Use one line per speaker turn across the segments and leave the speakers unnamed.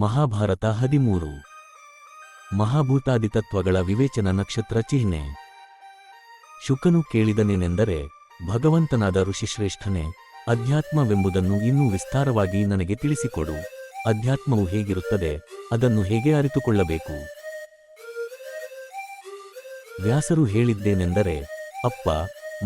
ಮಹಾಭಾರತ ಹದಿಮೂರು. ಮಹಾಭೂತಾದಿತತ್ವಗಳ ವಿವೇಚನ ನಕ್ಷತ್ರ ಚಿಹ್ನೆ. ಶುಕನು ಕೇಳಿದನೇನೆಂದರೆ, ಭಗವಂತನಾದ ಋಷಿಶ್ರೇಷ್ಠನೇ, ಅಧ್ಯಾತ್ಮವೆಂಬುದನ್ನು ಇನ್ನೂ ವಿಸ್ತಾರವಾಗಿ ನನಗೆ ತಿಳಿಸಿಕೊಡು. ಅಧ್ಯಾತ್ಮವು ಹೇಗಿರುತ್ತದೆ, ಅದನ್ನು ಹೇಗೆ ಅರಿತುಕೊಳ್ಳಬೇಕು? ವ್ಯಾಸರು ಹೇಳಿದ್ದೇನೆಂದರೆ, ಅಪ್ಪ,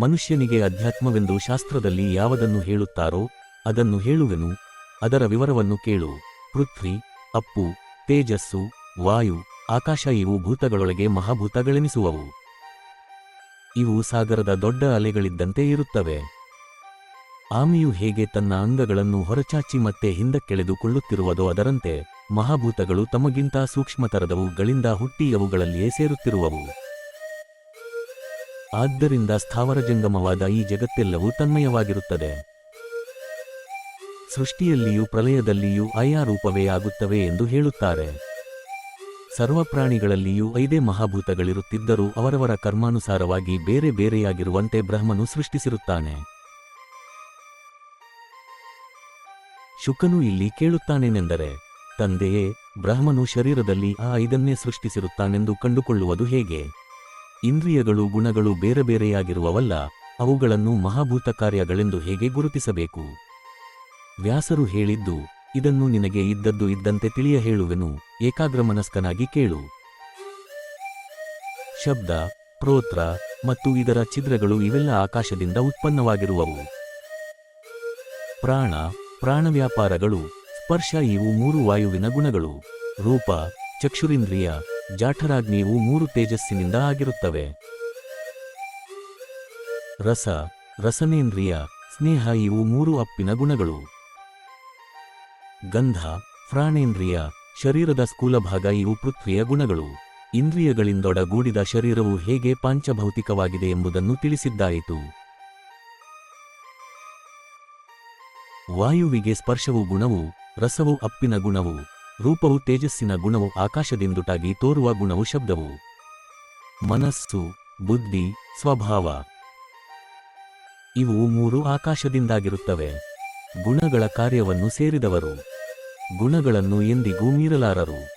ಮನುಷ್ಯನಿಗೆ ಅಧ್ಯಾತ್ಮವೆಂದು ಶಾಸ್ತ್ರದಲ್ಲಿ ಯಾವದನ್ನು ಹೇಳುತ್ತಾರೋ ಅದನ್ನು ಹೇಳುವೆನು, ಅದರ ವಿವರವನ್ನು ಕೇಳು. ಪೃಥ್ವಿ ಅಪ್ಪು, ತೇಜಸ್ಸು, ವಾಯು, ಆಕಾಶ ಇವು ಭೂತಗಳೊಳಗೆ ಮಹಾಭೂತಗಳೆನಿಸುವವು. ಇವು ಸಾಗರದ ದೊಡ್ಡ ಅಲೆಗಳಿದ್ದಂತೆ ಇರುತ್ತವೆ. ಆಮೆಯು ಹೇಗೆ ತನ್ನ ಅಂಗಗಳನ್ನು ಹೊರಚಾಚಿ ಮತ್ತೆ ಹಿಂದಕ್ಕೆಳೆದುಕೊಳ್ಳುತ್ತಿರುವುದೋ ಅದರಂತೆ ಮಹಾಭೂತಗಳು ತಮಗಿಂತ ಸೂಕ್ಷ್ಮತರದವುಗಳಿಂದ ಹುಟ್ಟಿ ಅವುಗಳಲ್ಲಿಯೇ ಸೇರುತ್ತಿರುವವು. ಆದ್ದರಿಂದ ಸ್ಥಾವರ ಜಂಗಮವಾದ ಈ ಜಗತ್ತೆಲ್ಲವೂ ತನ್ಮಯವಾಗಿರುತ್ತದೆ. ಸೃಷ್ಟಿಯಲ್ಲಿಯೂ ಪ್ರಲಯದಲ್ಲಿಯೂ ಆಯಾ ರೂಪವೇ ಆಗುತ್ತವೆ ಎಂದು ಹೇಳುತ್ತಾರೆ. ಸರ್ವಪ್ರಾಣಿಗಳಲ್ಲಿಯೂ ಐದೇ ಮಹಾಭೂತಗಳಿರುತ್ತಿದ್ದರೂ ಅವರವರ ಕರ್ಮಾನುಸಾರವಾಗಿ ಬೇರೆ ಬೇರೆಯಾಗಿರುವಂತೆ ಬ್ರಹ್ಮನು ಸೃಷ್ಟಿಸಿರುತ್ತಾನೆ. ಶುಕನು ಇಲ್ಲಿ ಕೇಳುತ್ತಾನೆನೆಂದರೆ, ತಂದೆಯೇ, ಬ್ರಹ್ಮನು ಶರೀರದಲ್ಲಿ ಆ ಐದನ್ನೇ ಸೃಷ್ಟಿಸಿರುತ್ತಾನೆಂದು ಕಂಡುಕೊಳ್ಳುವುದು ಹೇಗೆ? ಇಂದ್ರಿಯಗಳು ಗುಣಗಳು ಬೇರೆ ಬೇರೆಯಾಗಿರುವವಲ್ಲ, ಅವುಗಳನ್ನು ಮಹಾಭೂತ ಕಾರ್ಯಗಳೆಂದು ಹೇಗೆ ಗುರುತಿಸಬೇಕು? ವ್ಯಾಸರು ಹೇಳಿದ್ದು, ಇದನ್ನು ನಿನಗೆ ಇದ್ದದ್ದು ಇದ್ದಂತೆ ತಿಳಿಯ ಹೇಳುವೆನು, ಏಕಾಗ್ರಮನಸ್ಕನಾಗಿ ಕೇಳು. ಶಬ್ದ, ಪ್ರೋತ್ರ ಮತ್ತು ಇದರ ಛಿದ್ರಗಳು ಇವೆಲ್ಲ ಆಕಾಶದಿಂದ ಉತ್ಪನ್ನವಾಗಿರುವವು. ಪ್ರಾಣ ಪ್ರಾಣವ್ಯಾಪಾರಗಳು ಸ್ಪರ್ಶ ಇವು ಮೂರು ವಾಯುವಿನ ಗುಣಗಳು. ರೂಪ, ಚಕ್ಷುರಿಂದ್ರಿಯ ಜಾಠರಾಗ್ನಿಯು ಮೂರು ತೇಜಸ್ಸಿನಿಂದ ಆಗಿರುತ್ತವೆ. ರಸ, ರಸನೇಂದ್ರಿಯ, ಸ್ನೇಹ ಇವು ಮೂರು ಅಪ್ಪಿನ ಗುಣಗಳು. ಗಂಧ, ಪ್ರಾಣೇಂದ್ರಿಯ, ಶರೀರದ ಸ್ಥೂಲಭಾಗ ಇವು ಪೃಥ್ವಿಯ ಗುಣಗಳು. ಇಂದ್ರಿಯಗಳಿಂದೊಡಗೂಡಿದ ಶರೀರವು ಹೇಗೆ ಪಾಂಚಭೌತಿಕವಾಗಿದೆ ಎಂಬುದನ್ನು ತಿಳಿಸಿದ್ದಾಯಿತು. ವಾಯುವಿಗೆ ಸ್ಪರ್ಶವು ಗುಣವು, ರಸವು ಅಪ್ಪಿನ ಗುಣವು, ರೂಪವು ತೇಜಸ್ಸಿನ ಗುಣವು ಆಕಾಶದಿಂದುಟಾಗಿ ತೋರುವ ಗುಣವು ಶಬ್ದವು. ಮನಸ್ಸು, ಬುದ್ಧಿ, ಸ್ವಭಾವ ಇವು ಮೂರು ಆಕಾಶದಿಂದಾಗಿರುತ್ತವೆ. ಗುಣಗಳ ಕಾರ್ಯವನ್ನು ಸೇರಿದವರು. ಗುಣಗಳನ್ನು ಎಂದಿಗೂ ಮೀರಲಾರರು.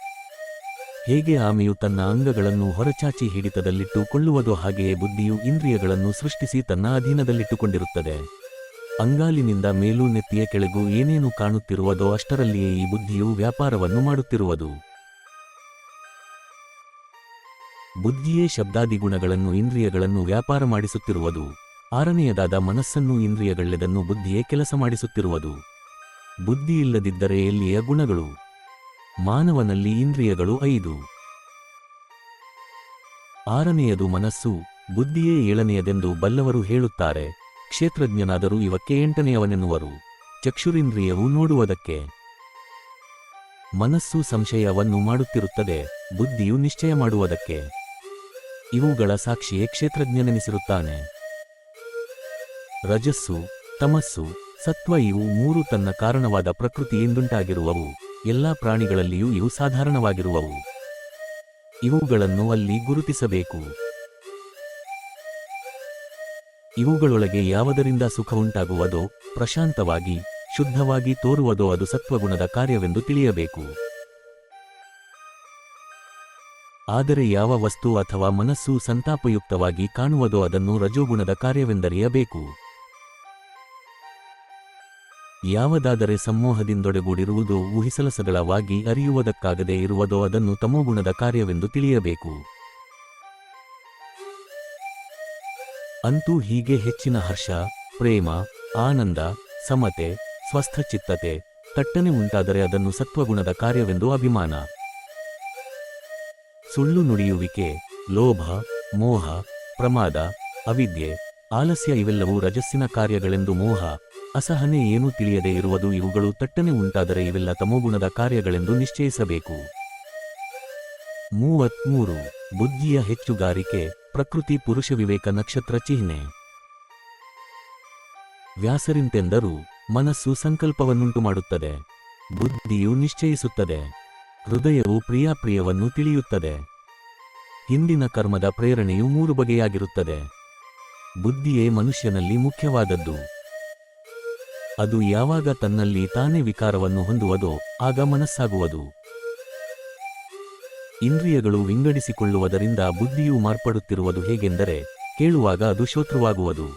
ಹೇಗೆ ಆಮೆಯು ತನ್ನ ಅಂಗಗಳನ್ನು ಹೊರಚಾಚಿ ಹಿಡಿತದಲ್ಲಿಟ್ಟುಕೊಳ್ಳುವುದು ಹಾಗೆಯೇ ಬುದ್ಧಿಯು ಇಂದ್ರಿಯಗಳನ್ನು ಸೃಷ್ಟಿಸಿ ತನ್ನ ಅಧೀನದಲ್ಲಿಟ್ಟುಕೊಂಡಿರುತ್ತದೆ. ಅಂಗಾಲಿನಿಂದ ಮೇಲೂ ನೆತ್ತಿಯ ಕೆಳಗೂ ಏನೇನು ಕಾಣುತ್ತಿರುವುದೋ ಅಷ್ಟರಲ್ಲಿಯೇ ಈ ಬುದ್ಧಿಯು ವ್ಯಾಪಾರವನ್ನು ಮಾಡುತ್ತಿರುವುದು. ಬುದ್ಧಿಯೇ ಶಬ್ದಾದಿ ಗುಣಗಳನ್ನು ಇಂದ್ರಿಯಗಳನ್ನು ವ್ಯಾಪಾರ ಮಾಡಿಸುತ್ತಿರುವುದು. ಆರನೆಯದಾದ ಮನಸ್ಸನ್ನು ಇಂದ್ರಿಯಗಳೆದನ್ನು ಬುದ್ಧಿಯೇ ಕೆಲಸ ಮಾಡಿಸುತ್ತಿರುವುದು. ಬುದ್ಧಿಯಿಲ್ಲದಿದ್ದರೆ ಎಲ್ಲಿಯ ಗುಣಗಳು? ಮಾನವನಲ್ಲಿ ಇಂದ್ರಿಯಗಳು ಐದು. ಆರನೆಯದು ಮನಸ್ಸು. ಬುದ್ಧಿಯೇ ಏಳನೆಯದೆಂದು ಬಲ್ಲವರು ಹೇಳುತ್ತಾರೆ. ಕ್ಷೇತ್ರಜ್ಞನಾದರೂ ಇವಕ್ಕೆ ಎಂಟನೆಯವನೆನ್ನುವರು. ಚಕ್ಷುರಿಂದ್ರಿಯವು ನೋಡುವುದಕ್ಕೆ. ಮನಸ್ಸು ಸಂಶಯವನ್ನು ಮಾಡುತ್ತಿರುತ್ತದೆ. ಬುದ್ಧಿಯು ನಿಶ್ಚಯ ಮಾಡುವುದಕ್ಕೆ. ಇವುಗಳ ಸಾಕ್ಷಿಯೇ ಕ್ಷೇತ್ರಜ್ಞನೆನಿಸಿರುತ್ತಾನೆ. ರಜಸ್ಸು, ತಮಸ್ಸು ಸತ್ವ ಇವು ಮೂರು ತನ್ನ ಕಾರಣವಾದ ಪ್ರಕೃತಿಯಿಂದುಂಟಾಗಿರುವವು ಎಲ್ಲಾ ಪ್ರಾಣಿಗಳಲ್ಲಿಯೂ ಇವು ಸಾಧಾರಣವಾಗಿರುವವು. ಇವುಗಳನ್ನು ಅಲ್ಲಿ ಗುರುತಿಸಬೇಕು. ಇವುಗಳೊಳಗೆ ಯಾವುದರಿಂದ ಸುಖ ಉಂಟಾಗುವುದೋ ಪ್ರಶಾಂತವಾಗಿ, ಶುದ್ಧವಾಗಿ ತೋರುವುದೋ ಅದು ಸತ್ವಗುಣದ ಕಾರ್ಯವೆಂದು ತಿಳಿಯಬೇಕು. ಆದರೆ ಯಾವ ವಸ್ತು ಅಥವಾ ಮನಸ್ಸು ಸಂತಾಪಯುಕ್ತವಾಗಿ ಕಾಣುವುದೋ ಅದನ್ನು ರಜೋಗುಣದ ಕಾರ್ಯವೆಂದರಿಯಬೇಕು. ಯಾವುದಾದರೆ ಸಮೂಹದಿಂದೊಡಗೂಡಿರುವುದೋ ಊಹಿಸಲಸಗಳವಾಗಿ ಅರಿಯುವುದಕ್ಕಾಗದೇ ಇರುವುದೋ ಅದನ್ನು ತಮೋಗುಣದ ಕಾರ್ಯವೆಂದು ತಿಳಿಯಬೇಕು. ಅಂತೂ ಹೀಗೆ ಹೆಚ್ಚಿನ ಹರ್ಷ, ಪ್ರೇಮ, ಆನಂದ, ಸಮತೆ, ಸ್ವಸ್ಥಚಿತ್ತತೆ, ತಟ್ಟನೆ ಉಂಟಾದರೆ ಅದನ್ನು ಸತ್ವಗುಣದ ಕಾರ್ಯವೆಂದು ಅಭಿಮಾನ. ಸುಳ್ಳು ನುಡಿಯುವಿಕೆ, ಲೋಭ, ಮೋಹ, ಪ್ರಮಾದ, ಅವಿದ್ಯೆ, ಆಲಸ್ಯ ಇವೆಲ್ಲವೂ ರಜಸ್ಸಿನ ಕಾರ್ಯಗಳೆಂದು ಮೋಹ. ಅಸಹನೆ ಏನೂ ತಿಳಿಯದೇ ಇರುವುದು ಇವುಗಳು ತಟ್ಟನೆ ಉಂಟಾದರೆ ಇವೆಲ್ಲ ತಮೋಗುಣದ ಕಾರ್ಯಗಳೆಂದು ನಿಶ್ಚಯಿಸಬೇಕು. ಮೂವತ್ಮೂರು. ಬುದ್ಧಿಯ ಹೆಚ್ಚುಗಾರಿಕೆ, ಪ್ರಕೃತಿ ಪುರುಷ ವಿವೇಕ ನಕ್ಷತ್ರ ಚಿಹ್ನೆ. ವ್ಯಾಸರಿಂತೆಂದರೂ ಮನಸ್ಸು ಸಂಕಲ್ಪವನ್ನುಂಟು ಮಾಡುತ್ತದೆ ಬುದ್ಧಿಯು ನಿಶ್ಚಯಿಸುತ್ತದೆ. ಹೃದಯವು ಪ್ರಿಯಾಪ್ರಿಯವನ್ನು ತಿಳಿಯುತ್ತದೆ. ಹಿಂದಿನ ಕರ್ಮದ ಪ್ರೇರಣೆಯು ಮೂರು ಬಗೆಯಾಗಿರುತ್ತದೆ. ಬುದ್ಧಿಯೇ ಮನುಷ್ಯನಲ್ಲಿ ಮುಖ್ಯವಾದದ್ದು. ಅದು ಯಾವಾಗ ತನ್ನಲ್ಲಿ ತಾನೇ ವಿಕಾರವನ್ನು ಹೊಂದುವುದೋ ಆಗ ಮನಸ್ಸಾಗುವುದು. ಇಂದ್ರಿಯಗಳು ವಿಂಗಡಿಸಿಕೊಳ್ಳುವುದರಿಂದ ಬುದ್ಧಿಯು ಮಾರ್ಪಡುತ್ತಿರುವುದು ಹೇಗೆಂದರೆ ಕೇಳುವಾಗ ಅದು ಶೋತೃವಾಗುವುದು.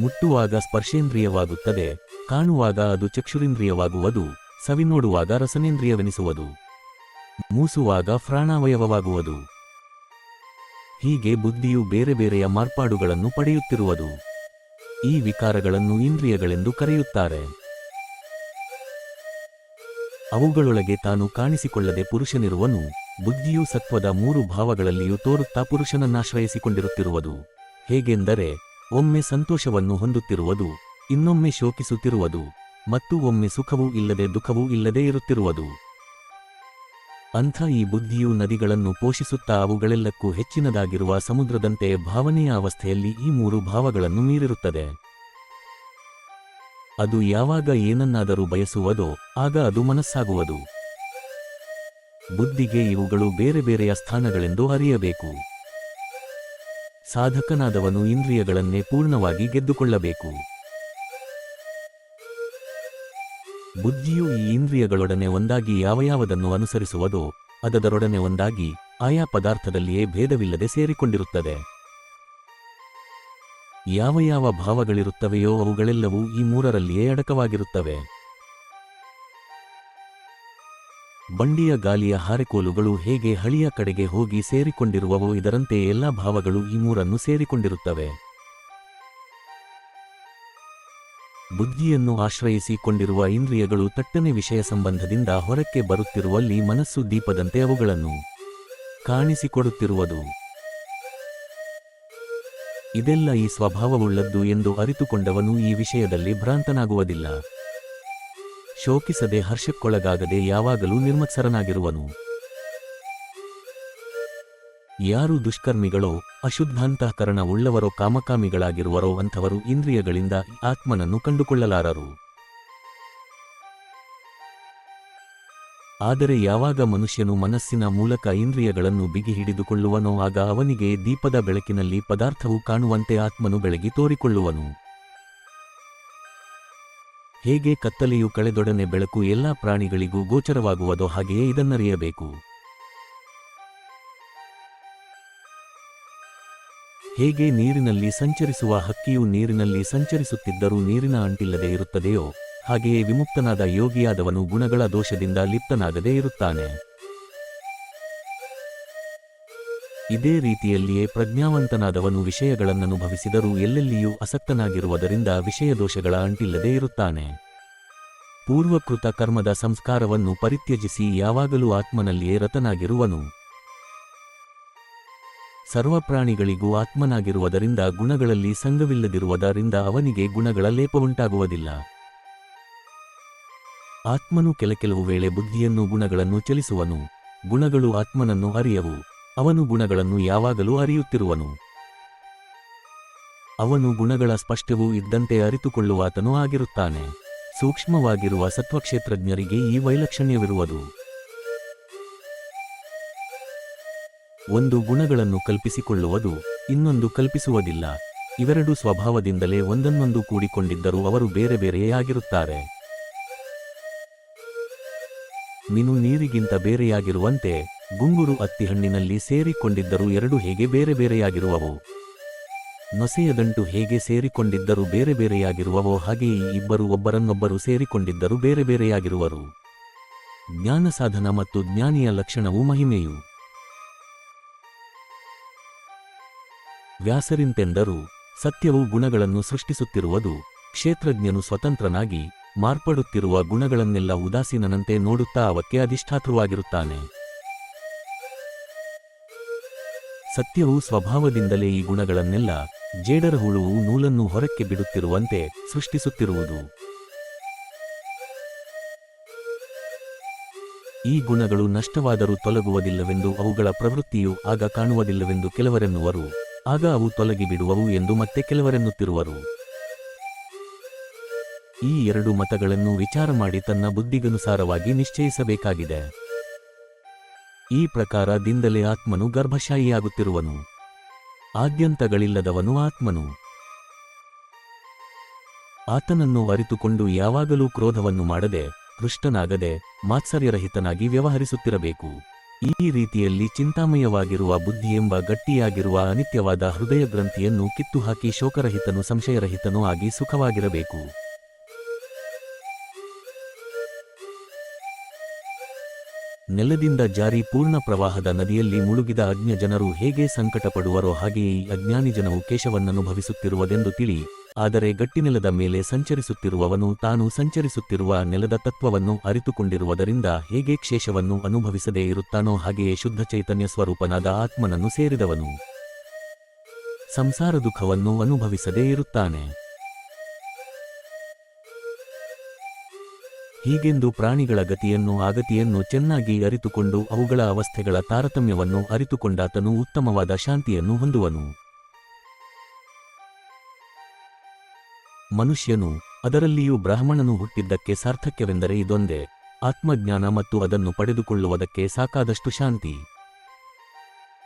ಮುಟ್ಟುವಾಗ ಸ್ಪರ್ಶೇಂದ್ರಿಯವಾಗುತ್ತದೆ, ಕಾಣುವಾಗ ಅದು ಚಕ್ಷುರಿಂದ್ರಿಯವಾಗುವುದು ಸವಿ ನೋಡುವಾಗ ರಸನೇಂದ್ರಿಯವೆನಿಸುವುದು. ಮೂಸುವಾಗ ಪ್ರಾಣಾವಯವವಾಗುವುದು. ಹೀಗೆ ಬುದ್ಧಿಯು ಬೇರೆ ಬೇರೆಯ ಮಾರ್ಪಾಡುಗಳನ್ನು ಪಡೆಯುತ್ತಿರುವುದು. ಈ ವಿಕಾರಗಳನ್ನು ಇಂದ್ರಿಯಗಳೆಂದು ಕರೆಯುತ್ತಾರೆ. ಅವುಗಳೊಳಗೆ ತಾನು ಕಾಣಿಸಿಕೊಳ್ಳದೆ ಪುರುಷನಿರುವನು, ಬುದ್ಧಿಯು ಸತ್ವದ ಮೂರು ಭಾವಗಳಲ್ಲಿಯೂ ತೋರುತ್ತಾ ಪುರುಷನನ್ನಾಶ್ರಯಿಸಿಕೊಂಡಿರುತ್ತಿರುವುದು. ಹೇಗೆಂದರೆ, ಒಮ್ಮೆ ಸಂತೋಷವನ್ನು ಹೊಂದುತ್ತಿರುವುದು, ಇನ್ನೊಮ್ಮೆ ಶೋಕಿಸುತ್ತಿರುವುದು, ಮತ್ತು ಒಮ್ಮೆ ಸುಖವೂ ಇಲ್ಲದೆ ದುಃಖವೂ ಇಲ್ಲದೆ ಇರುತ್ತಿರುವುದು. ಅಂಥ ಈ ಬುದ್ಧಿಯು ನದಿಗಳನ್ನು ಪೋಷಿಸುತ್ತಾ ಅವುಗಳೆಲ್ಲಕ್ಕೂ ಹೆಚ್ಚಿನದಾಗಿರುವ ಸಮುದ್ರದಂತೆ ಭಾವನೆಯ ಅವಸ್ಥೆಯಲ್ಲಿ ಈ ಮೂರು ಭಾವಗಳನ್ನು ಮೀರಿರುತ್ತದೆ. ಅದು ಯಾವಾಗ ಏನನ್ನಾದರೂ ಬಯಸುವುದೋ ಆಗ ಅದು ಮನಸ್ಸಾಗುವುದು. ಬುದ್ಧಿಗೆ ಇವುಗಳು ಬೇರೆ ಬೇರೆಯ ಸ್ಥಾನಗಳೆಂದು ಅರಿಯಬೇಕು. ಸಾಧಕನಾದವನು ಇಂದ್ರಿಯಗಳನ್ನೇ ಪೂರ್ಣವಾಗಿ ಗೆದ್ದುಕೊಳ್ಳಬೇಕು. ಬುದ್ಧಿಯು ಈ ಇಂದ್ರಿಯಗಳೊಡನೆ ಒಂದಾಗಿ ಯಾವ ಯಾವದನ್ನು ಅನುಸರಿಸುವುದೋ ಅದರೊಡನೆ ಒಂದಾಗಿ ಆಯಾ ಪದಾರ್ಥದಲ್ಲಿಯೇ ಭೇದವಿಲ್ಲದೆ ಸೇರಿಕೊಂಡಿರುತ್ತದೆ. ಯಾವ ಯಾವ ಭಾವಗಳಿರುತ್ತವೆಯೋ ಅವುಗಳೆಲ್ಲವೂ ಈ ಮೂರರಲ್ಲಿಯೇ ಅಡಕವಾಗಿರುತ್ತವೆ. ಬಂಡಿಯ ಗಾಲಿಯ ಹಾರೆಕೋಲುಗಳು ಹೇಗೆ ಹಳಿಯ ಕಡೆಗೆ ಹೋಗಿ ಸೇರಿಕೊಂಡಿರುವವೋ ಇದರಂತೆ ಎಲ್ಲಾ ಭಾವಗಳು ಈ ಮೂರನ್ನು ಸೇರಿಕೊಂಡಿರುತ್ತವೆ. ಬುದ್ಧಿಯನ್ನು ಆಶ್ರಯಿಸಿಕೊಂಡಿರುವ ಇಂದ್ರಿಯಗಳು ತಟ್ಟನೆ ವಿಷಯ ಸಂಬಂಧದಿಂದ ಹೊರಕ್ಕೆ ಬರುತ್ತಿರುವಲ್ಲಿ ಮನಸ್ಸು ದೀಪದಂತೆ ಅವುಗಳನ್ನು ಕಾಣಿಸಿಕೊಡುತ್ತಿರುವುದು. ಇದೆಲ್ಲ ಈ ಸ್ವಭಾವವುಳ್ಳದ್ದು ಎಂದು ಅರಿತುಕೊಂಡವನು ಈ ವಿಷಯದಲ್ಲಿ ಭ್ರಾಂತನಾಗುವುದಿಲ್ಲ. ಶೋಕಿಸದೆ ಹರ್ಷಕ್ಕೊಳಗಾಗದೆ ಯಾವಾಗಲೂ ನಿರ್ಮತ್ಸರನಾಗಿರುವನು. ಯಾರು ದುಷ್ಕರ್ಮಿಗಳೋ ಅಶುದ್ಧಾಂತಃಕರಣ ಉಳ್ಳವರೋ ಕಾಮಕಾಮಿಗಳಾಗಿರುವರೋ ಅಂಥವರು ಇಂದ್ರಿಯಗಳಿಂದ ಆತ್ಮನನ್ನು ಕಂಡುಕೊಳ್ಳಲಾರರು. ಆದರೆ ಯಾವಾಗ ಮನುಷ್ಯನು ಮನಸ್ಸಿನ ಮೂಲಕ ಇಂದ್ರಿಯಗಳನ್ನು ಬಿಗಿ ಹಿಡಿದುಕೊಳ್ಳುವನೋ ಆಗ ಅವನಿಗೆ ದೀಪದ ಬೆಳಕಿನಲ್ಲಿ ಪದಾರ್ಥವು ಕಾಣುವಂತೆ ಆತ್ಮನು ಬೆಳಗಿ ತೋರಿಕೊಳ್ಳುವನು. ಹೇಗೆ ಕತ್ತಲೆಯು ಕಳೆದೊಡನೆ ಬೆಳಕು ಎಲ್ಲಾ ಪ್ರಾಣಿಗಳಿಗೂ ಗೋಚರವಾಗುವುದೋ ಹಾಗೆಯೇ ಇದನ್ನರಿಯಬೇಕು. ಹೇಗೆ ನೀರಿನಲ್ಲಿ ಸಂಚರಿಸುವ ಹಕ್ಕಿಯು ನೀರಿನಲ್ಲಿ ಸಂಚರಿಸುತ್ತಿದ್ದರೂ ನೀರಿನ ಅಂಟಿಲ್ಲದೆ ಇರುತ್ತದೆಯೋ, ಹಾಗೆಯೇ ವಿಮುಕ್ತನಾದ ಯೋಗಿಯಾದವನು ಗುಣಗಳ ದೋಷದಿಂದ ಲಿಪ್ತನಾಗದೇ ಇರುತ್ತಾನೆ. ಇದೇ ರೀತಿಯಲ್ಲಿಯೇ ಪ್ರಜ್ಞಾವಂತನಾದವನು ವಿಷಯಗಳನ್ನನುಭವಿಸಿದರೂ ಎಲ್ಲೆಲ್ಲಿಯೂ ಅಸಕ್ತನಾಗಿರುವುದರಿಂದ ವಿಷಯದೋಷಗಳ ಅಂಟಿಲ್ಲದೆ ಇರುತ್ತಾನೆ. ಪೂರ್ವಕೃತ ಕರ್ಮದ ಸಂಸ್ಕಾರವನ್ನು ಪರಿತ್ಯಜಿಸಿ ಯಾವಾಗಲೂ ಆತ್ಮನಲ್ಲಿಯೇ ರತನಾಗಿರುವನು. ಸರ್ವಪ್ರಾಣಿಗಳಿಗೂ ಆತ್ಮನಾಗಿರುವುದರಿಂದ ಗುಣಗಳಲ್ಲಿ ಸಂಘವಿಲ್ಲದಿರುವುದರಿಂದ ಅವನಿಗೆ ಗುಣಗಳ ಲೇಪವುಂಟಾಗುವುದಿಲ್ಲ. ಆತ್ಮನು ಕೆಲಕೆಲವು ವೇಳೆ ಬುದ್ಧಿಯನ್ನು ಗುಣಗಳನ್ನು ಚಲಿಸುವನು. ಗುಣಗಳು ಆತ್ಮನನ್ನು ಅರಿಯವು. ಅವನು ಗುಣಗಳನ್ನು ಯಾವಾಗಲೂ ಅರಿಯುತ್ತಿರುವನು. ಅವನು ಗುಣಗಳ ಸ್ಪಷ್ಟವೂ ಇದ್ದಂತೆ ಅರಿತುಕೊಳ್ಳುವಾತನೂ ಆಗಿರುತ್ತಾನೆ. ಸೂಕ್ಷ್ಮವಾಗಿರುವ ಸತ್ವಕ್ಷೇತ್ರಜ್ಞರಿಗೆ ಈ ವೈಲಕ್ಷಣ್ಯವಿರುವುದು. ಒಂದು ಗುಣಗಳನ್ನು ಕಲ್ಪಿಸಿಕೊಳ್ಳುವುದು ಇನ್ನೊಂದು ಕಲ್ಪಿಸುವುದಿಲ್ಲ. ಇವೆರಡು ಸ್ವಭಾವದಿಂದಲೇ ಒಂದನ್ನೊಂದು ಕೂಡಿಕೊಂಡಿದ್ದರೂ ಅವರು ಬೇರೆ ಬೇರೆಯೇ ಆಗಿರುತ್ತಾರೆ ನೀನು ನೀರಿಗಿಂತ ಬೇರೆಯಾಗಿರುವಂತೆ ಗುಂಗುರು ಅತ್ತಿಹಣ್ಣಿನಲ್ಲಿ ಸೇರಿಕೊಂಡಿದ್ದರೂ ಎರಡು ಹೇಗೆ ಬೇರೆ ಬೇರೆಯಾಗಿರುವವು? ನೊಸೆಯ ದಂಟು ಹೇಗೆ ಸೇರಿಕೊಂಡಿದ್ದರೂ ಬೇರೆ ಬೇರೆಯಾಗಿರುವವೋ ಹಾಗೆಯೇ ಇಬ್ಬರು ಒಬ್ಬರನ್ನೊಬ್ಬರು ಸೇರಿಕೊಂಡಿದ್ದರೂ ಬೇರೆ ಬೇರೆಯಾಗಿರುವರು. ಜ್ಞಾನ ಸಾಧನ ಮತ್ತು ಜ್ಞಾನಿಯ ಲಕ್ಷಣವು ಮಹಿಮೆಯು. ವ್ಯಾಸರಿಂತೆಂದರು ಸತ್ಯವು ಗುಣಗಳನ್ನು ಸೃಷ್ಟಿಸುತ್ತಿರುವುದು ಕ್ಷೇತ್ರಜ್ಞನು ಸ್ವತಂತ್ರನಾಗಿ ಮಾರ್ಪಡುತ್ತಿರುವ ಗುಣಗಳನ್ನೆಲ್ಲ ಉದಾಸೀನಂತೆ ನೋಡುತ್ತಾ ಅವಕ್ಕೆ ಅಧಿಷ್ಠಾತೃವಾಗಿರುತ್ತಾನೆ. ಸತ್ಯವು ಸ್ವಭಾವದಿಂದಲೇ ಈ ಗುಣಗಳನ್ನೆಲ್ಲ ಜೇಡರ ಹುಳುವು ನೂಲನ್ನು ಹೊರಕ್ಕೆ ಬಿಡುತ್ತಿರುವಂತೆ ಸೃಷ್ಟಿಸುತ್ತಿರುವುದು. ಈ ಗುಣಗಳು ನಷ್ಟವಾದರೂ ತೊಲಗುವುದಿಲ್ಲವೆಂದು ಅವುಗಳ ಪ್ರವೃತ್ತಿಯು ಆಗ ಕಾಣುವುದಿಲ್ಲವೆಂದು ಕೆಲವರೆನ್ನುವರು. ಆಗ ಅವು ತೊಲಗಿ ಬಿಡುವವು ಎಂದು ಮತ್ತೆ ಕೆಲವರೆನ್ನುತ್ತಿರುವರು. ಈ ಎರಡು ಮತಗಳನ್ನು ವಿಚಾರ ಮಾಡಿ ತನ್ನ ಬುದ್ಧಿಗನುಸಾರವಾಗಿ ನಿಶ್ಚಯಿಸಬೇಕಾಗಿದೆ. ಈ ಪ್ರಕಾರದಿಂದಲೇ ಆತ್ಮನು ಗರ್ಭಶಾಯಿಯಾಗುತ್ತಿರುವನು. ಆದ್ಯಂತಗಳಿಲ್ಲದವನು ಆತ್ಮನು. ಆತನನ್ನು ಅರಿತುಕೊಂಡು ಯಾವಾಗಲೂ ಕ್ರೋಧವನ್ನು ಮಾಡದೆ ಹೃಷ್ಟನಾಗದೆ ಮಾತ್ಸರ್ಯರಹಿತನಾಗಿ ವ್ಯವಹರಿಸುತ್ತಿರಬೇಕು. ಈ ರೀತಿಯಲ್ಲಿ ಚಿಂತಾಮಯವಾಗಿರುವ ಬುದ್ಧಿ ಎಂಬ ಗಟ್ಟಿಯಾಗಿರುವ ಅನಿತ್ಯವಾದ ಹೃದಯ ಗ್ರಂಥಿಯನ್ನು ಕಿತ್ತುಹಾಕಿ ಶೋಕರಹಿತನು ಸಂಶಯರಹಿತನೂ ಆಗಿ ಸುಖವಾಗಿರಬೇಕು. ನೆಲದಿಂದ ಜಾರಿ ಪೂರ್ಣ ಪ್ರವಾಹದ ನದಿಯಲ್ಲಿ ಮುಳುಗಿದ ಅಜ್ಞ ಜನರು ಹೇಗೆ ಸಂಕಟಪಡುವರೋ ಹಾಗೆಯೇ ಈ ಅಜ್ಞಾನಿ ಜನವು ಕೇಶವನ್ನನುಭವಿಸುತ್ತಿರುವುದೆಂದು ತಿಳಿ. ಆದರೆ ಗಟ್ಟಿನೆಲದ ಮೇಲೆ ಸಂಚರಿಸುತ್ತಿರುವವನು ತಾನು ಸಂಚರಿಸುತ್ತಿರುವ ನೆಲದ ತತ್ವವನ್ನು ಅರಿತುಕೊಂಡಿರುವುದರಿಂದ ಹೇಗೆ ಕ್ಷೇಷವನ್ನು ಅನುಭವಿಸದೇ ಇರುತ್ತಾನೋ ಹಾಗೆಯೇ ಶುದ್ಧ ಚೈತನ್ಯ ಸ್ವರೂಪನಾದ ಆತ್ಮನನ್ನು ಸೇರಿದವನು. ಸಂಸಾರ ದುಃಖವನ್ನು ಅನುಭವಿಸದೇ ಇರುತ್ತಾನೆ. ಹೀಗೆಂದು ಪ್ರಾಣಿಗಳ ಗತಿಯನ್ನು ಆಗತಿಯನ್ನು ಚೆನ್ನಾಗಿ ಅರಿತುಕೊಂಡು ಅವುಗಳ ಅವಸ್ಥೆಗಳ ತಾರತಮ್ಯವನ್ನು ಅರಿತುಕೊಂಡಾತನು ಉತ್ತಮವಾದ ಶಾಂತಿಯನ್ನು ಹೊಂದುವನು. ಮನುಷ್ಯನು ಅದರಲ್ಲಿಯೂ ಬ್ರಾಹ್ಮಣನು ಹುಟ್ಟಿದ್ದಕ್ಕೆ ಸಾರ್ಥಕ್ಯವೆಂದರೆ ಇದೊಂದೇ, ಆತ್ಮಜ್ಞಾನ ಮತ್ತು ಅದನ್ನು ಪಡೆದುಕೊಳ್ಳುವುದಕ್ಕೆ ಸಾಕಾದಷ್ಟು ಶಾಂತಿ.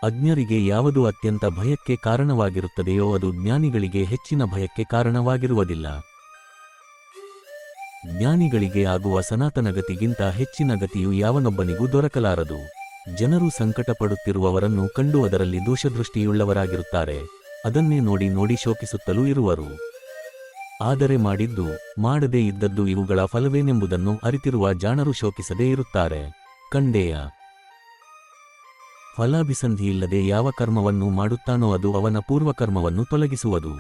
ಅಜ್ಞರಿಗೆ ಯಾವುದು ಅತ್ಯಂತ ಭಯಕ್ಕೆ ಕಾರಣವಾಗಿರುತ್ತದೆಯೋ ಅದು ಜ್ಞಾನಿಗಳಿಗೆ ಹೆಚ್ಚಿನ ಭಯಕ್ಕೆ ಕಾರಣವಾಗಿರುವುದಿಲ್ಲ. ಜ್ಞಾನಿಗಳಿಗೆ ಆಗುವ ಸನಾತನ ಗತಿಗಿಂತ ಹೆಚ್ಚಿನ ಗತಿಯು ಯಾವನೊಬ್ಬನಿಗೂ ದೊರಕಲಾರದು. ಜನರು ಸಂಕಟ ಪಡುತ್ತಿರುವವರನ್ನು ಕಂಡು ಅದರಲ್ಲಿ ದೋಷದೃಷ್ಟಿಯುಳ್ಳವರಾಗಿರುತ್ತಾರೆ. ಅದನ್ನೇ ನೋಡಿ ನೋಡಿ ಶೋಕಿಸುತ್ತಲೂ ಇರುವರು. ಆದರೆ ಮಾಡಿದ್ದು, ಮಾಡದೇ ಇದ್ದದ್ದು ಇವುಗಳ ಫಲವೇನೆಂಬುದನ್ನು ಅರಿತಿರುವ ಜಾಣರು ಶೋಕಿಸದೇ ಇರುತ್ತಾರೆ. ಕಂಡೇಯ, ಫಲಾಭಿಸಂಧಿಯಿಲ್ಲದೆ ಯಾವ ಕರ್ಮವನ್ನು ಮಾಡುತ್ತಾನೋ ಅದು ಅವನ ಪೂರ್ವಕರ್ಮವನ್ನು ತೊಲಗಿಸುವುದು.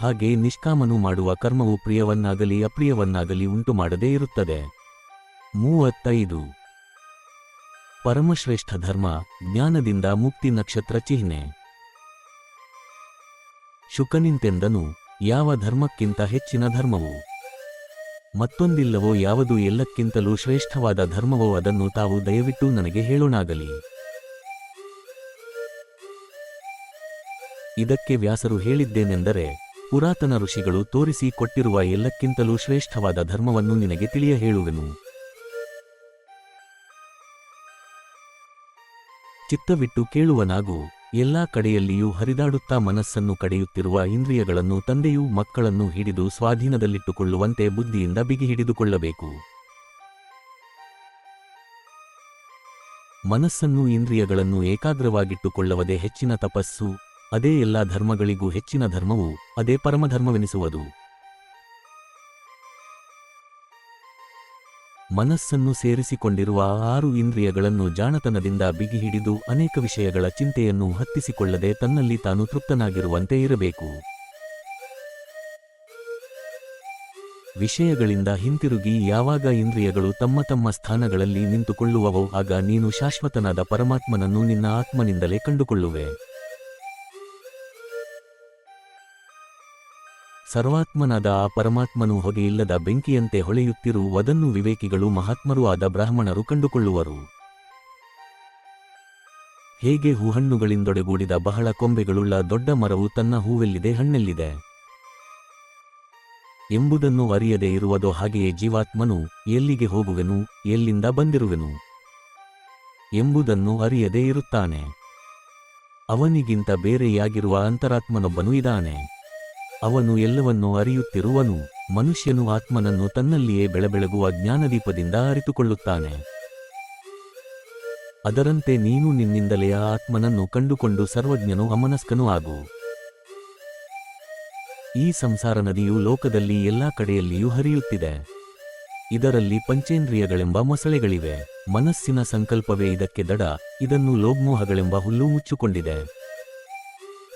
ಹಾಗೆ ನಿಷ್ಕಾಮನು ಮಾಡುವ ಕರ್ಮವು ಪ್ರಿಯವನ್ನಾಗಲಿ ಅಪ್ರಿಯವನ್ನಾಗಲಿ ಉಂಟು ಮಾಡದೇ ಇರುತ್ತದೆ. ಮೂವತ್ತೈದು, ಪರಮಶ್ರೇಷ್ಠ ಧರ್ಮ, ಜ್ಞಾನದಿಂದ ಮುಕ್ತಿ ನಕ್ಷತ್ರ ಚಿಹ್ನೆ. ಶುಕನಿಂತೆಂದನು, ಯಾವ ಧರ್ಮಕ್ಕಿಂತ ಹೆಚ್ಚಿನ ಧರ್ಮವು? ಮತ್ತೊಂದಿಲ್ಲವೋ ಯಾವುದು ಎಲ್ಲಕ್ಕಿಂತಲೂ ಶ್ರೇಷ್ಠವಾದ ಧರ್ಮವೋ ಅದನ್ನು ತಾವು ದಯವಿಟ್ಟು ನನಗೆ ಹೇಳೋಣಾಗಲಿ. ಇದಕ್ಕೆ ವ್ಯಾಸರು ಹೇಳಿದ್ದೇನೆಂದರೆ, ಪುರಾತನ ಋಷಿಗಳು ತೋರಿಸಿ ಕೊಟ್ಟಿರುವ ಎಲ್ಲಕ್ಕಿಂತಲೂ ಶ್ರೇಷ್ಠವಾದ ಧರ್ಮವನ್ನು ನಿನಗೆ ತಿಳಿಯ ಹೇಳುವೆನು. ಚಿತ್ತವಿಟ್ಟು ಕೇಳುವನಾಗು ಎಲ್ಲಾ ಕಡೆಯಲ್ಲಿಯೂ ಹರಿದಾಡುತ್ತಾ ಮನಸ್ಸನ್ನು ಕಡೆಯುತ್ತಿರುವ ಇಂದ್ರಿಯಗಳನ್ನು ತಂದೆಯೂ ಮಕ್ಕಳನ್ನು ಹಿಡಿದು ಸ್ವಾಧೀನದಲ್ಲಿಟ್ಟುಕೊಳ್ಳುವಂತೆ ಬುದ್ಧಿಯಿಂದ ಬಿಗಿಹಿಡಿದುಕೊಳ್ಳಬೇಕು. ಮನಸ್ಸನ್ನು ಇಂದ್ರಿಯಗಳನ್ನು ಏಕಾಗ್ರವಾಗಿಟ್ಟುಕೊಳ್ಳವದೆ ಹೆಚ್ಚಿನ ತಪಸ್ಸು, ಅದೇ ಎಲ್ಲಾ ಧರ್ಮಗಳಿಗೂ ಹೆಚ್ಚಿನ ಧರ್ಮವು, ಅದೇ ಪರಮಧರ್ಮವೆನಿಸುವುದು. ಮನಸ್ಸನ್ನು ಸೇರಿಸಿಕೊಂಡಿರುವ ಆರು ಇಂದ್ರಿಯಗಳನ್ನು ಜಾಣತನದಿಂದ ಬಿಗಿಹಿಡಿದು ಅನೇಕ ವಿಷಯಗಳ ಚಿಂತೆಯನ್ನು ಹತ್ತಿಸಿಕೊಳ್ಳದೆ ತನ್ನಲ್ಲಿ ತಾನು ತೃಪ್ತನಾಗಿರುವಂತೆ ಇರಬೇಕು. ವಿಷಯಗಳಿಂದ ಹಿಂತಿರುಗಿ ಯಾವಾಗ ಇಂದ್ರಿಯಗಳು ತಮ್ಮ ತಮ್ಮ ಸ್ಥಾನಗಳಲ್ಲಿ ನಿಂತುಕೊಳ್ಳುವವೋ ಆಗ ನೀನು ಶಾಶ್ವತನಾದ ಪರಮಾತ್ಮನನ್ನು ನಿನ್ನ ಆತ್ಮನಿಂದಲೇ ಕಂಡುಕೊಳ್ಳುವೆ. ಸರ್ವಾತ್ಮನಾದ ಆ ಪರಮಾತ್ಮನು ಹೊಗೆಯಿಲ್ಲದ ಬೆಂಕಿಯಂತೆ ಹೊಳೆಯುತ್ತಿರುವುದನ್ನು ವಿವೇಕಿಗಳು ಮಹಾತ್ಮರೂ ಆದ ಬ್ರಾಹ್ಮಣರು ಕಂಡುಕೊಳ್ಳುವರು. ಹೇಗೆ ಹೂಹಣ್ಣುಗಳಿಂದೊಡೆಗೂಡಿದ ಬಹಳ ಕೊಂಬೆಗಳುಳ್ಳ ದೊಡ್ಡ ಮರವು ತನ್ನ ಹೂವೆಲ್ಲಿದೆ, ಹಣ್ಣೆಲ್ಲಿದೆ. ಎಂಬುದನ್ನು ಅರಿಯದೇ ಇರುವುದು ಹಾಗೆಯೇ ಜೀವಾತ್ಮನು ಎಲ್ಲಿಗೆ ಹೋಗುವೆನು, ಎಲ್ಲಿಂದ ಬಂದಿರುವೆನು ಎಂಬುದನ್ನು ಅರಿಯದೇ ಇರುತ್ತಾನೆ. ಅವನಿಗಿಂತ ಬೇರೆಯಾಗಿರುವ ಅಂತರಾತ್ಮನೊಬ್ಬನು ಇದ್ದಾನೆ. ಅವನು ಎಲ್ಲವನ್ನೂ ಅರಿಯುತ್ತಿರುವನು, ಮನುಷ್ಯನು ಆತ್ಮನನ್ನು ತನ್ನಲ್ಲಿಯೇ ಬೆಳಬೆಳಗುವ ಜ್ಞಾನದೀಪದಿಂದ ಅರಿತುಕೊಳ್ಳುತ್ತಾನೆ. ಅದರಂತೆ ನೀನು ನಿನ್ನಿಂದಲೇ ಆತ್ಮನನ್ನು ಕಂಡುಕೊಂಡು ಸರ್ವಜ್ಞನು ಅಮನಸ್ಕನೂ ಆಗು. ಈ ಸಂಸಾರ ನದಿಯು ಲೋಕದಲ್ಲಿ ಎಲ್ಲಾ ಕಡೆಯಲ್ಲಿಯೂ ಹರಿಯುತ್ತಿದೆ. ಇದರಲ್ಲಿ ಪಂಚೇಂದ್ರಿಯಗಳೆಂಬ ಮೊಸಳೆಗಳಿವೆ, ಮನಸ್ಸಿನ ಸಂಕಲ್ಪವೇ ಇದಕ್ಕೆ ದಡ, ಇದನ್ನು ಲೋಗ್ಮೋಹಗಳೆಂಬ ಹುಲ್ಲು ಮುಚ್ಚಿಕೊಂಡಿದೆ.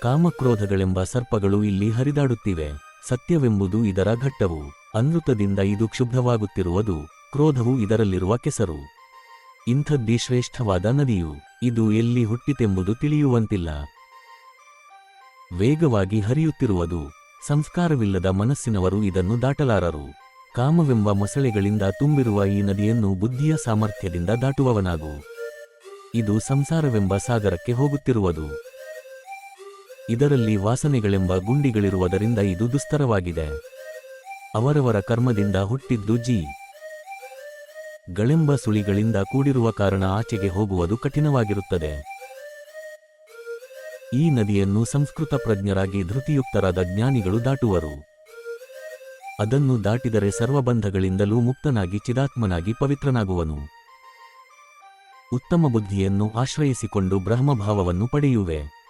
ಕಾಮಕ್ರೋಧಗಳೆಂಬ ಸರ್ಪಗಳು ಇಲ್ಲಿ ಹರಿದಾಡುತ್ತಿವೆ. ಸತ್ಯವೆಂಬುದು ಇದರ ಘಟ್ಟವು. ಅನೃತದಿಂದ ಇದು ಕ್ಷುಬ್ಧವಾಗುತ್ತಿರುವುದು. ಕ್ರೋಧವು ಇದರಲ್ಲಿರುವ ಕೆಸರು. ಇಂಥದ್ದೀ ಶ್ರೇಷ್ಠವಾದ ನದಿಯು. ಇದು ಎಲ್ಲಿ ಹುಟ್ಟಿತೆಂಬುದು ತಿಳಿಯುವಂತಿಲ್ಲ. ವೇಗವಾಗಿ ಹರಿಯುತ್ತಿರುವುದು. ಸಂಸ್ಕಾರವಿಲ್ಲದ ಮನಸ್ಸಿನವರು ಇದನ್ನು ದಾಟಲಾರರು. ಕಾಮವೆಂಬ ಮೊಸಳೆಗಳಿಂದ ತುಂಬಿರುವ ಈ ನದಿಯನ್ನು ಬುದ್ಧಿಯ ಸಾಮರ್ಥ್ಯದಿಂದ ದಾಟುವವನಾಗು. ಇದು ಸಂಸಾರವೆಂಬ ಸಾಗರಕ್ಕೆ ಹೋಗುತ್ತಿರುವುದು. ಇದರಲ್ಲಿ ವಾಸನೆಗಳೆಂಬ ಗುಂಡಿಗಳಿರುವುದರಿಂದ ಇದು ದುಸ್ತರವಾಗಿದೆ. ಅವರವರ ಕರ್ಮದಿಂದ ಹುಟ್ಟಿದ್ದು ಜಿ. ಗಳೆಂಬ ಸುಳಿಗಳಿಂದ ಕೂಡಿರುವ ಕಾರಣ ಆಚೆಗೆ ಹೋಗುವುದು ಕಠಿಣವಾಗಿರುತ್ತದೆ. ಈ ನದಿಯನ್ನು ಸಂಸ್ಕೃತ ಪ್ರಜ್ಞರಾಗಿ ಧೃತಿಯುಕ್ತರಾದ ಜ್ಞಾನಿಗಳು ದಾಟುವರು. ಅದನ್ನು ದಾಟಿದರೆ ಸರ್ವಬಂಧಗಳಿಂದಲೂ ಮುಕ್ತನಾಗಿ ಚಿದಾತ್ಮನಾಗಿ ಪವಿತ್ರನಾಗುವನು. ಉತ್ತಮ ಬುದ್ಧಿಯನ್ನು ಆಶ್ರಯಿಸಿಕೊಂಡು ಬ್ರಹ್ಮಭಾವವನ್ನು ಪಡೆಯುವೆ.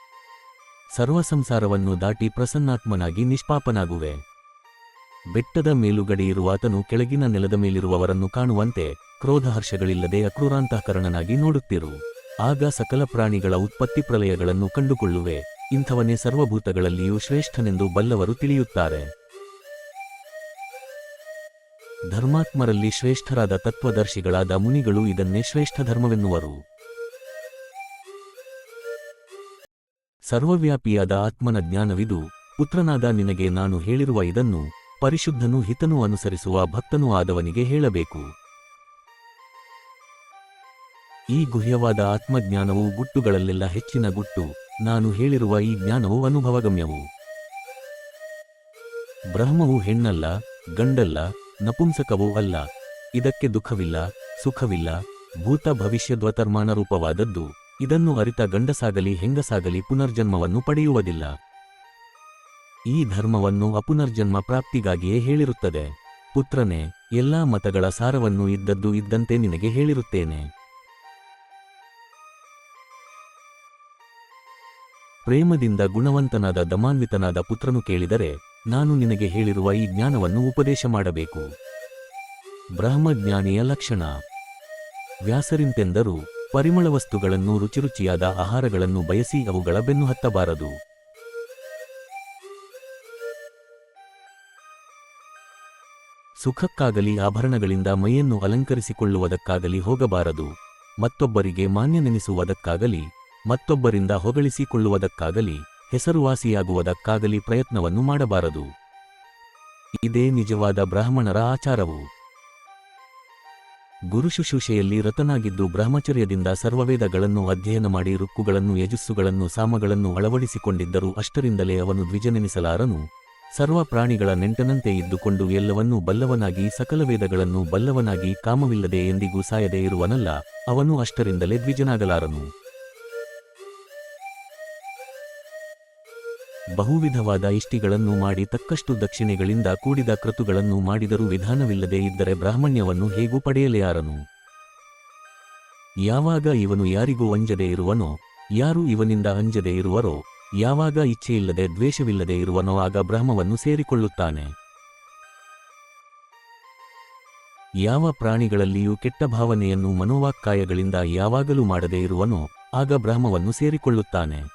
ಸರ್ವಸಂಸಾರವನ್ನು ದಾಟಿ ಪ್ರಸನ್ನಾತ್ಮನಾಗಿ ನಿಷ್ಪಾಪನಾಗುವೆ. ಬೆಟ್ಟದ ಮೇಲುಗಡೆಯಿರುವ ಆತನು ಕೆಳಗಿನ ನೆಲದ ಮೇಲಿರುವವರನ್ನು ಕಾಣುವಂತೆ ಕ್ರೋಧಹರ್ಷಗಳಿಲ್ಲದೆ ಅಕ್ರೂರಾಂತಃಕರಣನಾಗಿ ನೋಡುತ್ತಿರು. ಆಗ ಸಕಲ ಪ್ರಾಣಿಗಳ ಉತ್ಪತ್ತಿ ಪ್ರಲಯಗಳನ್ನು ಕಂಡುಕೊಳ್ಳುವೆ. ಇಂಥವನೇ ಸರ್ವಭೂತಗಳಲ್ಲಿಯೂ ಶ್ರೇಷ್ಠನೆಂದು ಬಲ್ಲವರು ತಿಳಿಯುತ್ತಾರೆ. ಧರ್ಮಾತ್ಮರಲ್ಲಿ ಶ್ರೇಷ್ಠರಾದ ತತ್ವದರ್ಶಿಗಳಾದ ಮುನಿಗಳು ಇದನ್ನೇ ಶ್ರೇಷ್ಠ ಧರ್ಮವೆನ್ನುವರು ಸರ್ವವ್ಯಾಪಿಯಾದ ಆತ್ಮನ ಜ್ಞಾನವಿದು, ಪುತ್ರನಾದ ನಿನಗೆ ನಾನು ಹೇಳಿರುವ ಇದನ್ನು ಪರಿಶುದ್ಧನೂ ಹಿತನೂ ಅನುಸರಿಸುವ ಭಕ್ತನೂ ಆದವನಿಗೆ ಹೇಳಬೇಕು. ಈ ಗುಹ್ಯವಾದ ಆತ್ಮಜ್ಞಾನವು ಗುಟ್ಟುಗಳಲ್ಲೆಲ್ಲ ಹೆಚ್ಚಿನ ಗುಟ್ಟು, ನಾನು ಹೇಳಿರುವ ಈ ಜ್ಞಾನವು ಅನುಭವಗಮ್ಯವು. ಬ್ರಹ್ಮವು ಹೆಣ್ಣಲ್ಲ, ಗಂಡಲ್ಲ, ನಪುಂಸಕವೂ ಅಲ್ಲ, ಇದಕ್ಕೆ ದುಃಖವಿಲ್ಲ, ಸುಖವಿಲ್ಲ, ಭೂತ ಭವಿಷ್ಯದ್ವತರ್ಮಾನ ರೂಪವಾದದ್ದು ಇದನ್ನು ಅರಿತ ಗಂಡಸಾಗಲಿ ಹೆಂಗಸಾಗಲಿ ಪುನರ್ಜನ್ಮವನ್ನು ಪಡೆಯುವುದಿಲ್ಲ. ಈ ಧರ್ಮವನ್ನು ಅಪುನರ್ಜನ್ಮ ಪ್ರಾಪ್ತಿಗಾಗಿಯೇ ಹೇಳಿರುತ್ತದೆ. ಪುತ್ರನೇ, ಎಲ್ಲಾ ಮತಗಳ ಸಾರವನ್ನು ಇದ್ದದ್ದು ಇದ್ದಂತೆ ನಿನಗೆ ಹೇಳಿರುತ್ತೇನೆ. ಪ್ರೇಮದಿಂದ ಗುಣವಂತನಾದ ದಮಾನ್ವಿತನಾದ ಪುತ್ರನು ಕೇಳಿದರೆ, ನಾನು ನಿನಗೆ ಹೇಳಿರುವ ಈ ಜ್ಞಾನವನ್ನು ಉಪದೇಶ ಮಾಡಬೇಕು. ಬ್ರಹ್ಮಜ್ಞಾನಿಯ ಲಕ್ಷಣ. ವ್ಯಾಸರಿಂತೆಂದರು ಪರಿಮಳ ವಸ್ತುಗಳನ್ನು ರುಚಿರುಚಿಯಾದ ಆಹಾರಗಳನ್ನು ಬಯಸಿ ಅವುಗಳ ಬೆನ್ನು ಹತ್ತಬಾರದು. ಸುಖಕ್ಕಾಗಲಿ ಆಭರಣಗಳಿಂದ ಮೈಯನ್ನು ಅಲಂಕರಿಸಿಕೊಳ್ಳುವುದಕ್ಕಾಗಲಿ ಹೋಗಬಾರದು. ಮತ್ತೊಬ್ಬರಿಗೆ ಮಾನ್ಯನೆನಿಸುವುದಕ್ಕಾಗಲಿ, ಮತ್ತೊಬ್ಬರಿಂದ ಹೊಗಳಿಸಿಕೊಳ್ಳುವುದಕ್ಕಾಗಲಿ, ಹೆಸರುವಾಸಿಯಾಗುವುದಕ್ಕಾಗಲಿ ಪ್ರಯತ್ನವನ್ನು ಮಾಡಬಾರದು. ಇದೇ ನಿಜವಾದ ಬ್ರಾಹ್ಮಣರ ಆಚಾರವು. ಗುರುಶುಶ್ರೂಷೆಯಲ್ಲಿ ರತನಾಗಿದ್ದು ಬ್ರಹ್ಮಚರ್ಯದಿಂದ ಸರ್ವವೇದಗಳನ್ನು ಅಧ್ಯಯನ ಮಾಡಿ ರುಕ್ಕುಗಳನ್ನು ಯಜಸ್ಸುಗಳನ್ನು, ಸಾಮಗಳನ್ನು ಅಳವಡಿಸಿಕೊಂಡಿದ್ದರು ಅಷ್ಟರಿಂದಲೇ ಅವನು ದ್ವಿಜನೆನಿಸಲಾರನು. ಸರ್ವ ಪ್ರಾಣಿಗಳ ನೆಂಟನಂತೆ ಇದ್ದುಕೊಂಡು ಎಲ್ಲವನ್ನೂ ಬಲ್ಲವನಾಗಿ, ಸಕಲ ವೇದಗಳನ್ನು ಬಲ್ಲವನಾಗಿ ಕಾಮವಿಲ್ಲದೆ ಎಂದಿಗೂ ಸಾಯದೆ ಇರುವನಲ್ಲ, ಅವನು ಅಷ್ಟರಿಂದಲೇ ದ್ವಿಜನಾಗಲಾರನು. ಬಹುವಿಧವಾದ ಇಷ್ಟಿಗಳನ್ನು ಮಾಡಿ ತಕ್ಕಷ್ಟು ದಕ್ಷಿಣೆಗಳಿಂದ ಕೂಡಿದ ಕೃತುಗಳನ್ನು ಮಾಡಿದರೂ ವಿಧಾನವಿಲ್ಲದೆ ಇದ್ದರೆ ಬ್ರಾಹ್ಮಣ್ಯವನ್ನು ಹೇಗೂ ಪಡೆಯಲೆಯಾರನು? ಯಾವಾಗ ಇವನು ಯಾರಿಗೂ ಅಂಜದೆ ಇರುವನೋ, ಯಾರು ಇವನಿಂದ ಅಂಜದೆ ಇರುವರೋ, ಯಾವಾಗ ಇಚ್ಛೆಯಿಲ್ಲದೆ ದ್ವೇಷವಿಲ್ಲದೆ ಇರುವನೋ ಆಗ ಬ್ರಹ್ಮವನ್ನು ಸೇರಿಕೊಳ್ಳುತ್ತಾನೆ. ಯಾವ ಪ್ರಾಣಿಗಳಲ್ಲಿಯೂ ಕೆಟ್ಟ ಭಾವನೆಯನ್ನು ಮನೋವಾಕ್ಕಾಯಗಳಿಂದ ಯಾವಾಗಲೂ ಮಾಡದೇ ಇರುವನೋ, ಆಗ ಬ್ರಹ್ಮವನ್ನು ಸೇರಿಕೊಳ್ಳುತ್ತಾನೆ.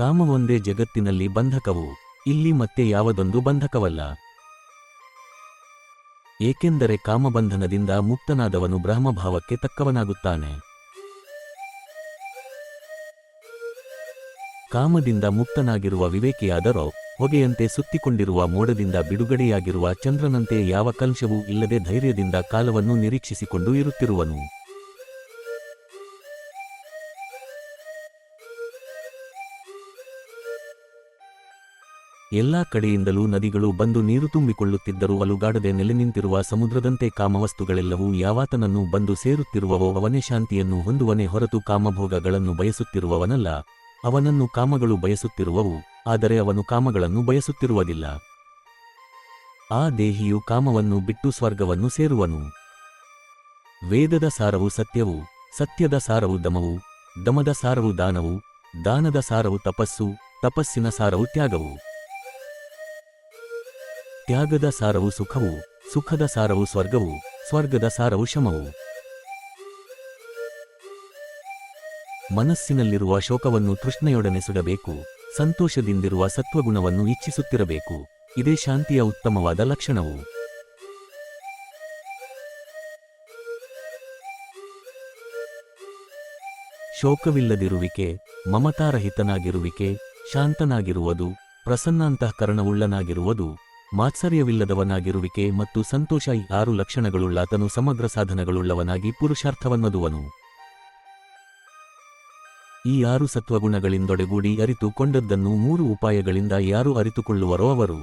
ಕಾಮವೊಂದೇ ಜಗತ್ತಿನಲ್ಲಿ ಬಂಧಕವು, ಇಲ್ಲಿ ಮತ್ತೆ ಯಾವದೊಂದು ಬಂಧಕವಲ್ಲ. ಏಕೆಂದರೆ ಕಾಮಬಂಧನದಿಂದ ಮುಕ್ತನಾದವನು ಬ್ರಹ್ಮಭಾವಕ್ಕೆ ತಕ್ಕವನಾಗುತ್ತಾನೆ. ಕಾಮದಿಂದ ಮುಕ್ತನಾಗಿರುವ ವಿವೇಕಿಯಾದರೋ, ಹೊಗೆಯಂತೆ ಸುತ್ತಿಕೊಂಡಿರುವ ಮೋಡದಿಂದ ಬಿಡುಗಡೆಯಾಗಿರುವ ಚಂದ್ರನಂತೆ ಯಾವ ಕಲ್ಶವೂ ಇಲ್ಲದೆ ಧೈರ್ಯದಿಂದ ಕಾಲವನ್ನು ನಿರೀಕ್ಷಿಸಿಕೊಂಡು ಇರುತ್ತಿರುವನು. ಎಲ್ಲಾ ಕಡೆಯಿಂದಲೂ ನದಿಗಳು ಬಂದು ನೀರು ತುಂಬಿಕೊಳ್ಳುತ್ತಿದ್ದರೂ ಅಲುಗಾಡದೆ ನೆಲೆ ನಿಂತಿರುವ ಸಮುದ್ರದಂತೆ ಕಾಮವಸ್ತುಗಳೆಲ್ಲವೂ ಯಾವಾತನನ್ನು ಬಂದು ಸೇರುತ್ತಿರುವವೋ ಅವನೇ ಶಾಂತಿಯನ್ನು ಹೊಂದುವನೇ ಹೊರತು ಕಾಮಭೋಗಗಳನ್ನು ಬಯಸುತ್ತಿರುವವನಲ್ಲ. ಅವನನ್ನು ಕಾಮಗಳು ಬಯಸುತ್ತಿರುವವು, ಆದರೆ ಅವನು ಕಾಮಗಳನ್ನು ಬಯಸುತ್ತಿರುವುದಿಲ್ಲ. ಆ ದೇಹಿಯು ಕಾಮವನ್ನು ಬಿಟ್ಟು ಸ್ವರ್ಗವನ್ನು ಸೇರುವನು. ವೇದದ ಸಾರವು ಸತ್ಯವು, ಸತ್ಯದ ಸಾರವು ದಮವು, ದಮದ ಸಾರವು ದಾನವು, ದಾನದ ಸಾರವು ತಪಸ್ಸು, ತಪಸ್ಸಿನ ಸಾರವು ತ್ಯಾಗವು. ತ್ಯಾಗದ ಸಾರವು ಸುಖವು, ಸುಖದ ಸಾರವು ಸ್ವರ್ಗವು, ಸ್ವರ್ಗದ ಸಾರವು ಶಮವು. ಮನಸ್ಸಿನಲ್ಲಿರುವ ಶೋಕವನ್ನು ತೃಷ್ಣೆಯೊಡನೆ ಸುಡಬೇಕು, ಸಂತೋಷದಿಂದಿರುವ ಸತ್ವಗುಣವನ್ನು ಇಚ್ಛಿಸುತ್ತಿರಬೇಕು, ಇದೇ ಶಾಂತಿಯ ಉತ್ತಮವಾದ ಲಕ್ಷಣವು. ಶೋಕವಿಲ್ಲದಿರುವಿಕೆ, ಮಮತಾರಹಿತನಾಗಿರುವಿಕೆ, ಶಾಂತನಾಗಿರುವುದು, ಪ್ರಸನ್ನಾಂತಃಕರಣವುಳ್ಳನಾಗಿರುವುದು. ಮಾತ್ಸರ್ಯವಿಲ್ಲದವನಾಗಿರುವಿಕೆ ಮತ್ತು ಸಂತೋಷ ಈ ಆರು ಲಕ್ಷಣಗಳುಳ್ಳಾತನು ಸಮಗ್ರ ಸಾಧನಗಳುಳ್ಳವನಾಗಿ ಪುರುಷಾರ್ಥವನ್ನದುವನು. ಈ ಆರು ಸತ್ವಗುಣಗಳಿಂದೊಡೆಗೂಡಿ ಅರಿತುಕೊಂಡದ್ದನ್ನು ಮೂರು ಉಪಾಯಗಳಿಂದ ಯಾರು ಅರಿತುಕೊಳ್ಳುವರೋ ಅವರು.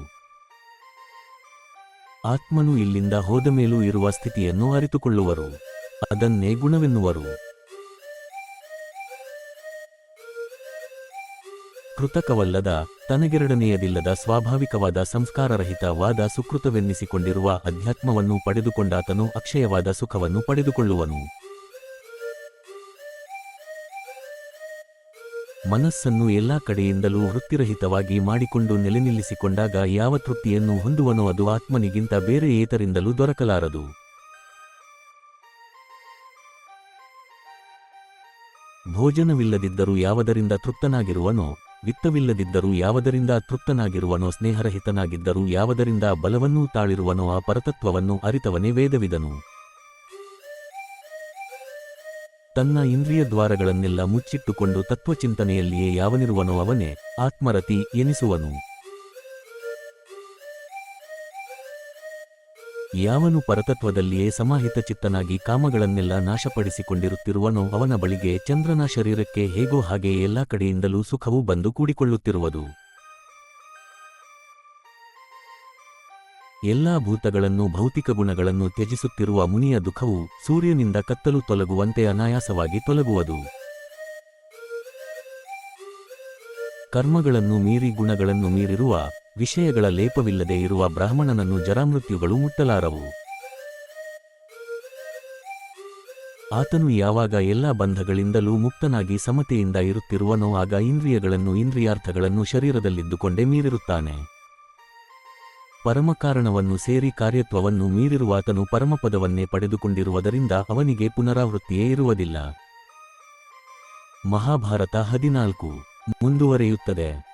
ಆತ್ಮನು ಇಲ್ಲಿಂದ ಹೋದ ಮೇಲೂ ಇರುವ ಸ್ಥಿತಿಯನ್ನು ಅರಿತುಕೊಳ್ಳುವರು. ಅದನ್ನೇ ಗುಣವೆನ್ನುವರು. ಕೃತಕವಲ್ಲದ, ತನಗೆರಡನೆಯದಿಲ್ಲದ ಸ್ವಾಭಾವಿಕವಾದ ಸಂಸ್ಕಾರರಹಿತ ವಾದ ಸುಕೃತವೆನ್ನಿಸಿಕೊಂಡಿರುವ ಅಧ್ಯಾತ್ಮವನ್ನು ಪಡೆದುಕೊಂಡಾತನು ಅಕ್ಷಯವಾದ ಸುಖವನ್ನು ಪಡೆದುಕೊಳ್ಳುವನು. ಮನಸ್ಸನ್ನು ಎಲ್ಲಾ ಕಡೆಯಿಂದಲೂ ವೃತ್ತಿರಹಿತವಾಗಿ ಮಾಡಿಕೊಂಡು ನೆಲೆನಿಲ್ಲಿಸಿಕೊಂಡಾಗ ಯಾವ ತೃಪ್ತಿಯನ್ನು ಹೊಂದುವನೋ ಅದು ಆತ್ಮನಿಗಿಂತ ಬೇರೆ ಏತರಿಂದಲೂ ದೊರಕಲಾರದು. ಭೋಜನವಿಲ್ಲದಿದ್ದರೂ ಯಾವದರಿಂದ ತೃಪ್ತನಾಗಿರುವನೋ ವಿತ್ತವಿಲ್ಲದಿದ್ದರೂ ಯಾವದರಿಂದ ತೃಪ್ತನಾಗಿರುವನೋ ಸ್ನೇಹರಹಿತನಾಗಿದ್ದರೂ ಯಾವದರಿಂದ ಬಲವನ್ನೂ ತಾಳಿರುವನೋ ಆ ಪರತತ್ವವನ್ನು ಅರಿತವನೇ ವೇದವಿದನು. ತನ್ನ ಇಂದ್ರಿಯ ದ್ವಾರಗಳನ್ನೆಲ್ಲ ಮುಚ್ಚಿಟ್ಟುಕೊಂಡು ತತ್ವಚಿಂತನೆಯಲ್ಲಿಯೇ ಯಾವನಿರುವನೋ ಅವನೇ, ಆತ್ಮರತಿ ಎನಿಸುವನು. ಯಾವನು ಪರತತ್ವದಲ್ಲಿಯೇ ಸಮಾಹಿತ ಚಿತ್ತನಾಗಿ ಕಾಮಗಳನ್ನೆಲ್ಲ ನಾಶಪಡಿಸಿಕೊಂಡಿರುತ್ತಿರುವನೋ ಅವನ ಬಳಿಗೆ ಚಂದ್ರನ ಶರೀರಕ್ಕೆ ಹೇಗೋ ಹಾಗೆ ಎಲ್ಲಾ ಕಡೆಯಿಂದಲೂ ಸುಖವು ಬಂದು ಕೂಡಿಕೊಳ್ಳುತ್ತಿರುವುದು. ಎಲ್ಲಾ ಭೂತಗಳನ್ನು ಭೌತಿಕ ಗುಣಗಳನ್ನು ತ್ಯಜಿಸುತ್ತಿರುವ ಮುನಿಯ ದುಃಖವು ಸೂರ್ಯನಿಂದ ಕತ್ತಲು ತೊಲಗುವಂತೆ ಅನಾಯಾಸವಾಗಿ ತೊಲಗುವುದು. ಕರ್ಮಗಳನ್ನು ಮೀರಿ ಗುಣಗಳನ್ನು ಮೀರಿರುವ ವಿಷಯಗಳ ಲೇಪವಿಲ್ಲದೆ ಇರುವ ಬ್ರಾಹ್ಮಣನನ್ನು ಜರಾಮೃತ್ಯುಗಳು ಮುಟ್ಟಲಾರವು. ಆತನು ಯಾವಾಗ ಎಲ್ಲ ಬಂಧಗಳಿಂದಲೂ ಮುಕ್ತನಾಗಿ ಸಮತೆಯಿಂದ ಇರುತ್ತಿರುವನೋ ಆಗ ಇಂದ್ರಿಯಗಳನ್ನು ಇಂದ್ರಿಯಾರ್ಥಗಳನ್ನು ಶರೀರದಲ್ಲಿದ್ದುಕೊಂಡೇ ಮೀರಿರುತ್ತಾನೆ. ಪರಮಕಾರಣವನ್ನು ಸೇರಿ ಕಾರ್ಯತ್ವವನ್ನು ಮೀರಿರುವ ಆತನು ಪರಮಪದವನ್ನೇ ಪಡೆದುಕೊಂಡಿರುವುದರಿಂದ ಅವನಿಗೆ ಪುನರಾವೃತ್ತಿಯೇ ಇರುವುದಿಲ್ಲ. ಮಹಾಭಾರತ ಹದಿನಾಲ್ಕು. ಮುಂದುವರೆಯುತ್ತದೆ.